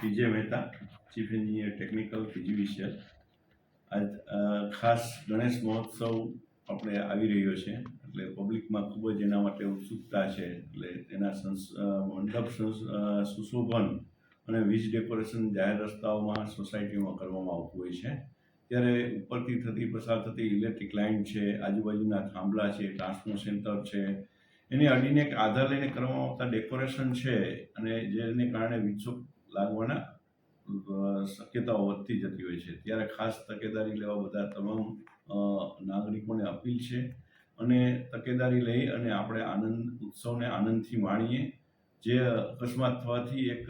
P J Mehta chief engineer technical PGVCL આજ ખાસ ગણેશ મહોત્સવ આપણે આવી રહ્યો છે. એટલે પબ્લિકમાં ખૂબ જ એના માટે ઉત્સુકતા છે. એટલે એના મંડપ સુશોભન અને વીજ ડેકોરેશન જાહેર રસ્તાઓમાં, સોસાયટીમાં કરવામાં આવતું હોય છે. ત્યારે ઉપરથી થતી, પસાર થતી ઇલેક્ટ્રિક લાઇન છે, આજુબાજુના થાંભલા છે ટ્રાન્સફોર્મર સેન્ટર છે. એને અડીને એક આધાર લઈને કરવામાં આવતા ડેકોરેશન છે. અને જેને કારણે વીજશોક લાગવાના શક્યતાઓ વધતી જતી હોય છે. ત્યારે ખાસ તકેદારી લેવા બધા તમામ નાગરિકોને અપીલ છે અને તકેદારી લઈ અને આપણે આનંદ, ઉત્સવને આનંદથી માણીએ. જે અકસ્માત થવાથી એક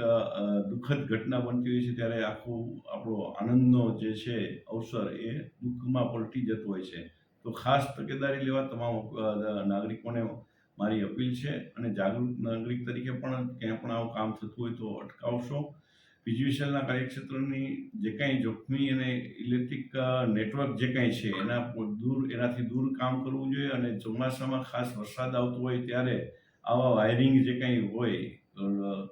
દુઃખદ ઘટના બનતી હોય છે ત્યારે આખું આપણો આનંદનો જે છે અવસર એ દુઃખમાં પલટી જતો હોય છે. તો ખાસ તકેદારી લેવા તમામ નાગરિકોને મારી અપીલ છે અને જાગૃત નાગરિક તરીકે પણ ક્યાંય પણ આવું કામ થતું હોય તો અટકાવશો. પીજીવીસીએલના કાર્યક્ષેત્રની જે કાંઈ જોખમી અને ઇલેક્ટ્રિક નેટવર્ક જે કાંઈ છે, એના દૂર, એનાથી દૂર કામ કરવું જોઈએ અને ચોમાસામાં ખાસ વરસાદ આવતો હોય ત્યારે આવા વાયરિંગ જે કાંઈ હોય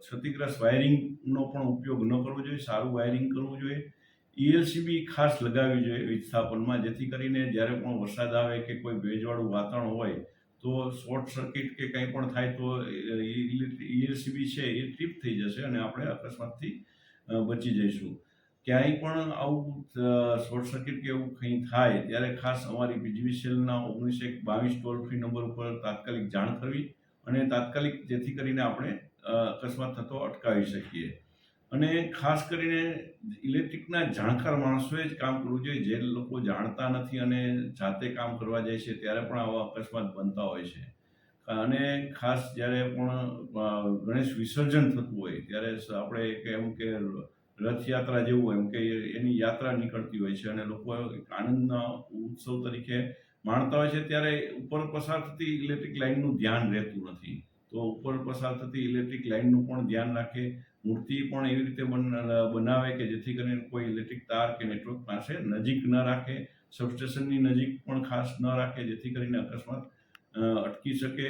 ક્ષતિગ્રસ્ત વાયરિંગનો પણ ઉપયોગ ન કરવો જોઈએ, સારું વાયરિંગ કરવું જોઈએ. ઈએલસીબી ખાસ લગાવવી જોઈએ વિસ્થાપનમાં, જેથી કરીને જ્યારે પણ વરસાદ આવે કે કોઈ ભેજવાળું વાતાવરણ હોય તો શોર્ટ સર્કિટ કે કંઈ પણ થાય તો ઈએલસીબી છે એ ટ્રીપ થઈ જશે અને આપણે અકસ્માતથી બચી જઈશું. ક્યાંય પણ આવું શોર્ટ સર્કિટ કે એવું કંઈ થાય, ત્યારે ખાસ અમારી પીજીવીસીએલના ઓગણીસો એક બાવીસ ટોલ ફ્રી નંબર ઉપર તાત્કાલિક જાણ કરવી અને તાત્કાલિક જેથી કરીને આપણે અકસ્માત થતો અટકાવી શકીએ. અને ખાસ કરીને ઇલેક્ટ્રિકના જાણકાર માણસોએ જ કામ કરવું જોઈએ. જે લોકો જાણતા નથી અને જાતે કામ કરવા જાય છે ત્યારે પણ આવા અકસ્માત બનતા હોય છે. અને ખાસ જ્યારે પણ ગણેશ વિસર્જન થતું હોય, ત્યારે આપણે એમ કે રથયાત્રા જેવું એમ કે એની યાત્રા નીકળતી હોય છે અને લોકો એક આનંદના ઉત્સવ તરીકે માણતા હોય છે, ત્યારે ઉપર પસાર થતી ઇલેક્ટ્રિક લાઇનનું ધ્યાન રહેતું નથી. તો ઉપર પસાર થતી ઇલેક્ટ્રિક લાઇનનું પણ ધ્યાન રાખે મૂર્તિ પણ એવી રીતે બનાવે કે જેથી કરીને કોઈ ઇલેક્ટ્રિક તાર કે નેટવર્ક પાસે નજીક ન રાખે સબસ્ટેશનની નજીક પણ ખાસ ન રાખે, જેથી કરીને અકસ્માત અટકી શકે.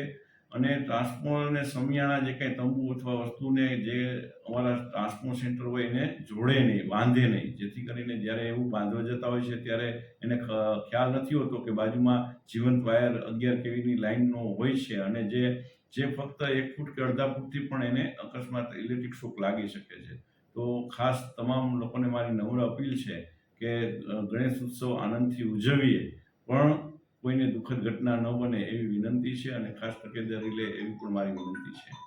અને ટ્રાન્સફોર્મર અને સમિયાણા જે કાંઈ તંબુ અથવા વસ્તુને જે અમારા ટ્રાન્સપોર્ટ સેન્ટર હોય એને જોડે નહીં, બાંધે નહીં. જેથી કરીને જ્યારે એવું બાંધવા જતા હોય છે, ત્યારે એને ખ્યાલ નથી હોતો કે બાજુમાં જીવંત વાયર અગિયાર કેવીની લાઇનનો હોય છે અને જે જે ફક્ત એક ફૂટ કે અડધા ફૂટથી પણ એને અકસ્માત, ઇલેક્ટ્રિક શોક લાગી શકે છે. તો ખાસ તમામ લોકોને મારી નમ્ર અપીલ છે કે ગણેશ ઉત્સવ આનંદથી ઉજવીએ. પણ કોઈને દુઃખદ ઘટના ન બને એવી વિનંતી છે અને ખાસ તકેદારી લે એવી પણ મારી વિનંતી છે.